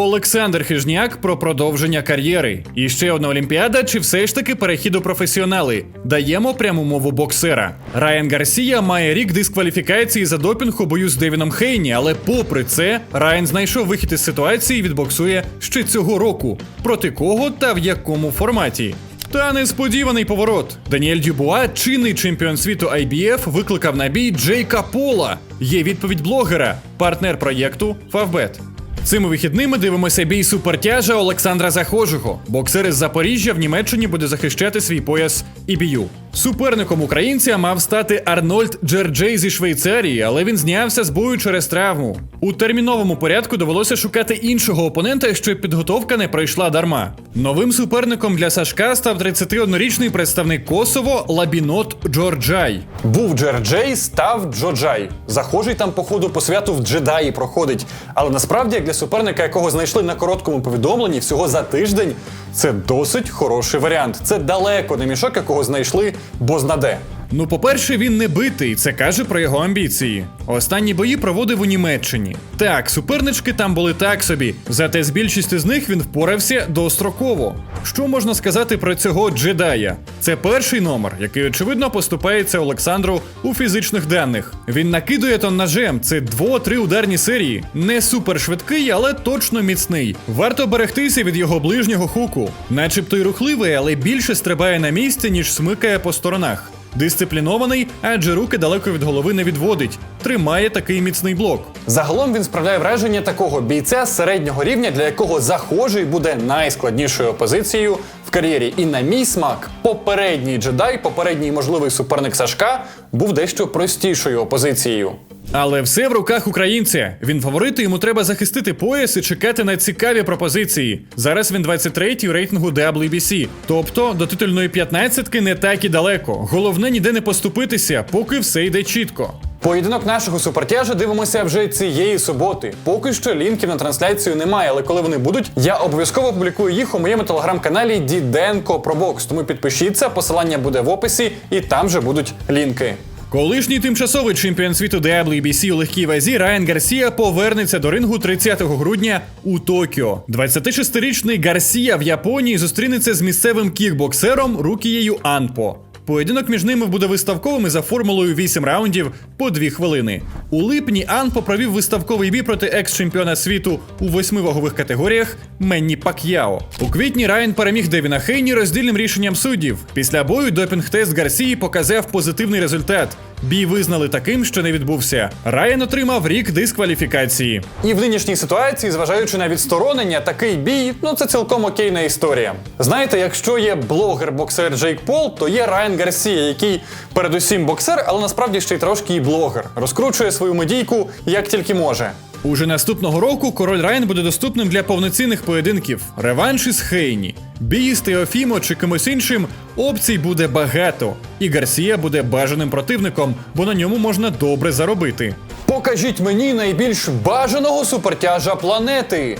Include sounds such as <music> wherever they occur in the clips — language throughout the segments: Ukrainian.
Олександр Хижняк про продовження кар'єри. І ще одна олімпіада, чи все ж таки перехід у професіонали? Даємо пряму мову боксера. Райан Гарсія має рік дискваліфікації за допінг у бою з Девіном Хейні, але попри це, Райан знайшов вихід із ситуації і відбоксує ще цього року. Проти кого та в якому форматі? Та несподіваний поворот. Даніель Дюбуа, чинний чемпіон світу IBF, викликав на бій Джейка Пола. Є відповідь блогера, партнер проєкту Фавбет. Цими вихідними дивимося бій супертяжа Олександра Захожого. Боксер із Запоріжжя в Німеччині буде захищати свій пояс ІБЮ. Суперником українця мав стати Арнольд Джерджей зі Швейцарії, але він знявся з бою через травму. У терміновому порядку довелося шукати іншого опонента, щоб підготовка не пройшла дарма. Новим суперником для Сашка став 31-річний представник Косово Лабінот Джорджай. Був Джерджей, став Джоджай. Захожий там, походу, по святу в джедаї проходить. Але насправді, як для суперника, якого знайшли на короткому повідомленні всього за тиждень, це досить хороший варіант. Це далеко не мішок, якого знайшли бознаде. Ну, по-перше, він не битий, це каже про його амбіції. Останні бої проводив у Німеччині. Так, супернички там були так собі, зате з більшістю з них він впорався достроково. Що можна сказати про цього джедая? Це перший номер, який очевидно поступається Олександру у фізичних даних. Він накидує тоннажем, це дво-три ударні серії. Не супершвидкий, але точно міцний. Варто берегтися від його ближнього хуку, начебто й рухливий, але більше стрибає на місці, ніж смикає по сторонах. Дисциплінований, адже руки далеко від голови не відводить. Тримає такий міцний блок. Загалом він справляє враження такого бійця середнього рівня, для якого захожий буде найскладнішою опозицією в кар'єрі. І на мій смак, попередній джедай, попередній можливий суперник Сашка, був дещо простішою опозицією. Але все в руках українця. Він фаворит, йому треба захистити пояс і чекати на цікаві пропозиції. Зараз він 23-й у рейтингу WBC. Тобто до титульної 15-ки не так і далеко. Головне ніде не поступитися, поки все йде чітко. Поєдинок нашого супертяжа дивимося вже цієї суботи. Поки що лінків на трансляцію немає, але коли вони будуть, я обов'язково публікую їх у моєму телеграм-каналі Діденко про бокс. Тому підпишіться, посилання буде в описі, і там же будуть лінки. Колишній тимчасовий чемпіон світу WBC у легкій вазі Райан Гарсія повернеться до рингу 30 грудня у Токіо. 26-річний Гарсія в Японії зустрінеться з місцевим кікбоксером Рукією Анпо. Поєдинок між ними буде виставковим і за формулою 8 раундів по 2 хвилини. У липні Ан попровів виставковий бій проти екс-чемпіона світу у восьми вагових категоріях Менні Пак'яо. У квітні Райан переміг Девіна Хейні роздільним рішенням суддів. Після бою допінг-тест Гарсії показав позитивний результат. Бій визнали таким, що не відбувся. Райан отримав рік дискваліфікації. І в нинішній ситуації, зважаючи на відсторонення, такий бій, ну це цілком окейна історія. Знаєте, якщо є блогер-боксер Джейк Пол, то є Райан Гарсія, який передусім боксер, але насправді ще й трошки і блогер. Розкручує свою медійку як тільки може. Уже наступного року король Райан буде доступним для повноцінних поєдинків. Реванш із Хейні, бій з Теофімо чи кимось іншим. Опцій буде багато, і Гарсія буде бажаним противником, бо на ньому можна добре заробити. Покажіть мені найбільш бажаного супертяжа планети.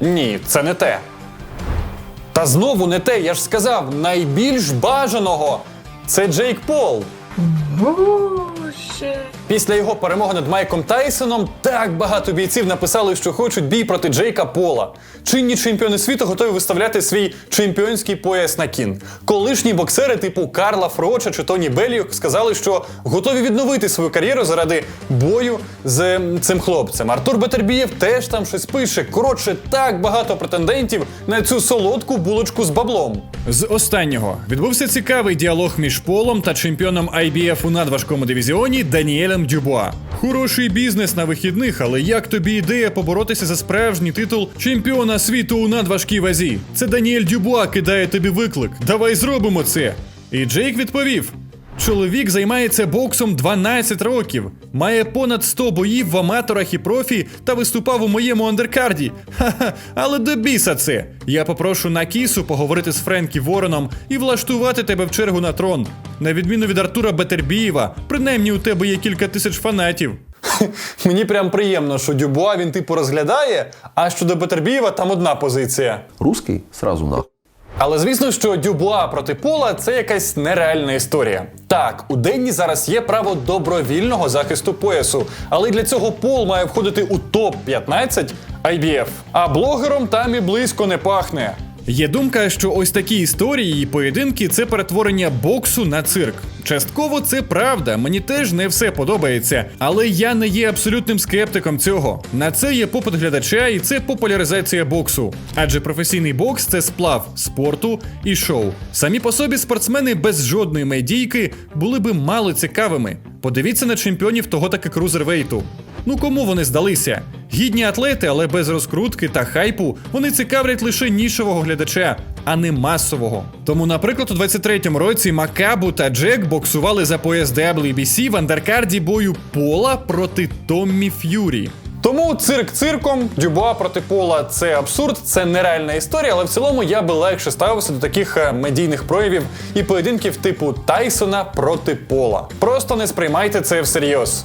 Ні, це не те. Та знову не те, я ж сказав, найбільш бажаного. Це Джейк Пол. Боже. Після його перемоги над Майком Тайсоном так багато бійців написали, що хочуть бій проти Джейка Пола. Чинні чемпіони світу готові виставляти свій чемпіонський пояс на кін. Колишні боксери типу Карла Фроча чи Тоні Белліюк сказали, що готові відновити свою кар'єру заради бою з цим хлопцем. Артур Бетербієв теж там щось пише. Коротше, так багато претендентів на цю солодку булочку з баблом. З останнього відбувся цікавий діалог між Полом та чемпіоном IBF у надважкому дивізіоні Даніелем Дюбуа. Хороший бізнес на вихідних, але як тобі ідея поборотися за справжній титул чемпіона світу у надважкій вазі? Це Даніель Дюбуа кидає тобі виклик. Давай зробимо це. І Джейк відповів: Чоловік займається боксом 12 років, має понад 100 боїв в аматорах і профі та виступав у моєму андеркарді. Ха-ха, але до біса це. Я попрошу Накісу поговорити з Френкі Вороном і влаштувати тебе в чергу на трон. На відміну від Артура Бетербієва, принаймні у тебе є кілька тисяч фанатів. <laughs> Мені прям приємно, що Дюбуа він типу розглядає, а щодо Бетербієва там одна позиція. Русский сразу нахуй. Але звісно, що Дюбуа проти Пола це якась нереальна історія. Так, у Денні зараз є право добровільного захисту поясу, але для цього Пол має входити у топ-15, IBF. А блогером там і близько не пахне. Є думка, що ось такі історії і поєдинки це перетворення боксу на цирк. Частково це правда, мені теж не все подобається, але я не є абсолютним скептиком цього. На це є попит глядача, і це популяризація боксу. Адже професійний бокс це сплав спорту і шоу. Самі по собі спортсмени без жодної медійки були би мало цікавими. Подивіться на чемпіонів того таки крузервейту. Ну кому вони здалися? Гідні атлети, але без розкрутки та хайпу вони цікавлять лише нішового глядача, а не масового. Тому, наприклад, у 23-му році Макабу та Джек боксували за пояс WBC в андеркарді бою Пола проти Томмі Ф'юрі. Тому цирк цирком, Дюбуа проти пола це абсурд, це нереальна історія, але в цілому я би легше ставився до таких е, медійних проявів і поєдинків типу Тайсона проти пола. Просто не сприймайте це всерйоз.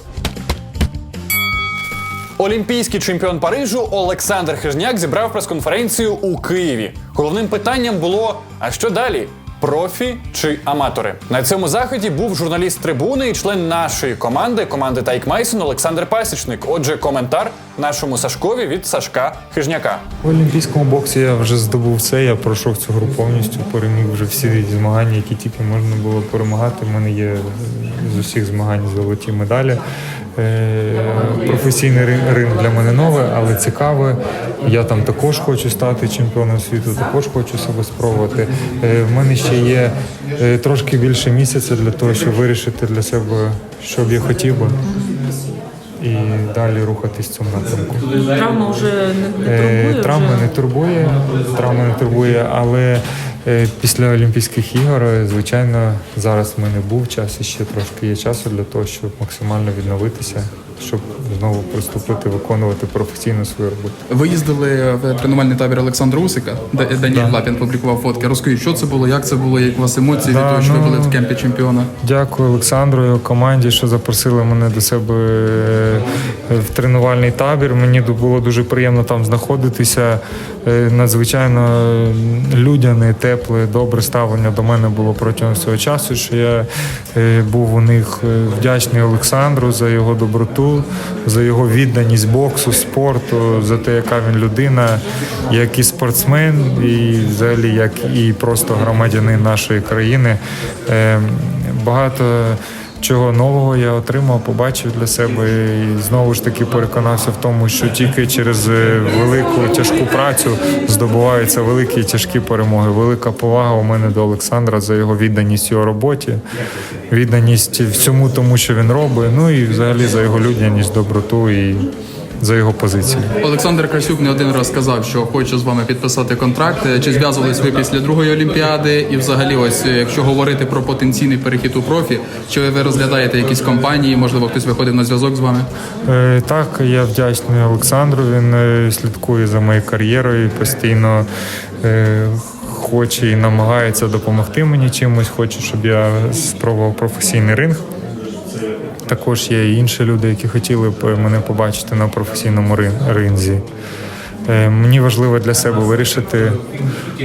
Олімпійський чемпіон Парижу Олександр Хижняк зібрав прес-конференцію у Києві. Головним питанням було: а що далі? Профі чи аматори на цьому заході був журналіст трибуни і член нашої команди, команди Тайк Майсон Олександр Пасічник. Отже, коментар нашому Сашкові від Сашка Хижняка. В олімпійському боксі я вже здобув це. Я пройшов цю гру повністю, переміг вже всі змагання, які тільки можна було перемагати. У мене є з усіх змагань золоті медалі. Е, Професійний ри- ринг для мене новий, але цікавий. Я там також хочу стати чемпіоном світу, також хочу себе спробувати. Е, В мене ще є е, трошки більше місяця для того, щоб вирішити для себе, що б я хотів би. І далі рухатись в цьому напрямку. Травма вже не, не турбує. Травма вже? не турбує, травма не турбує, але після Олімпійських ігор, е, звичайно, зараз в мене був час і ще трошки є часу для того, щоб максимально відновитися, щоб знову приступити виконувати професійно свою роботу. Ви їздили в тренувальний табір Олександра Усика, де Даніель Лапін публікував фотки. Розкажіть, що це було, як це було, як у вас емоції від того, що ви ну, були в кемпі чемпіона? Дякую Олександру і його команді, що запросили мене до себе е, в тренувальний табір. Мені було дуже приємно там знаходитися. Е, Надзвичайно людяне, тепле, добре ставлення до мене було протягом всього часу. Що я е, був у них е, вдячний Олександру за його доброту, за його відданість боксу, спорту, за те, яка він людина, як і спортсмен, і взагалі як і просто громадянин нашої країни. Е, Багато чого нового я отримав, побачив для себе і знову ж таки переконався в тому, що тільки через е, велику тяжку працю здобуваються великі тяжкі перемоги. Велика повага у мене до Олександра за його відданість його роботі, відданість всьому тому, що він робить. Ну і взагалі за його людяність, доброту і за його позицію. Олександр Красюк не один раз сказав, що хоче з вами підписати контракт. Чи зв'язувались ви після другої олімпіади? І взагалі, ось якщо говорити про потенційний перехід у профі, чи ви розглядаєте якісь компанії? Можливо, хтось виходив на зв'язок з вами? Е, Так, я вдячний Олександру. Він е, слідкує за моєю кар'єрою, і постійно е, хоче і намагається допомогти мені чимось. Хоче, щоб я спробував професійний ринг. Також є інші люди, які хотіли б мене побачити на професійному ринзі. Е, Мені важливо для себе вирішити,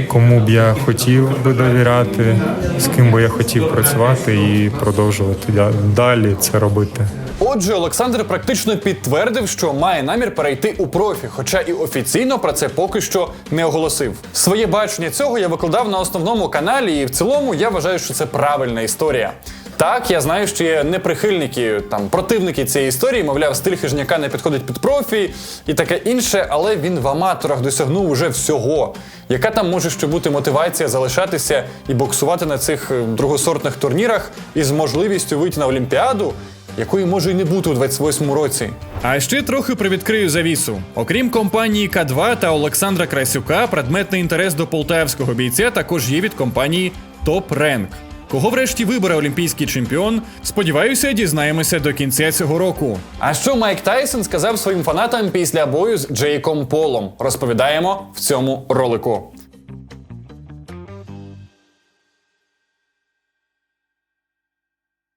кому б я хотів би довіряти, з ким би я хотів працювати і продовжувати далі це робити. Отже, Олександр практично підтвердив, що має намір перейти у профі, хоча і офіційно про це поки що не оголосив. Своє бачення цього я викладав на основному каналі, і в цілому я вважаю, що це правильна історія. Так, я знаю, що є неприхильники, там противники цієї історії, мовляв, стиль хижняка не підходить під профі і таке інше, але він в аматорах досягнув уже всього. Яка там може ще бути мотивація залишатися і боксувати на цих е, другосортних турнірах із можливістю вийти на Олімпіаду, якої може і не бути у 28-му році. А ще трохи привідкрию завісу. Окрім компанії К2 та Олександра Красюка, предметний інтерес до полтавського бійця також є від компанії Топ Ренк. Кого врешті вибере олімпійський чемпіон, сподіваюся, дізнаємося до кінця цього року. А що Майк Тайсон сказав своїм фанатам після бою з Джейком Полом? Розповідаємо в цьому ролику.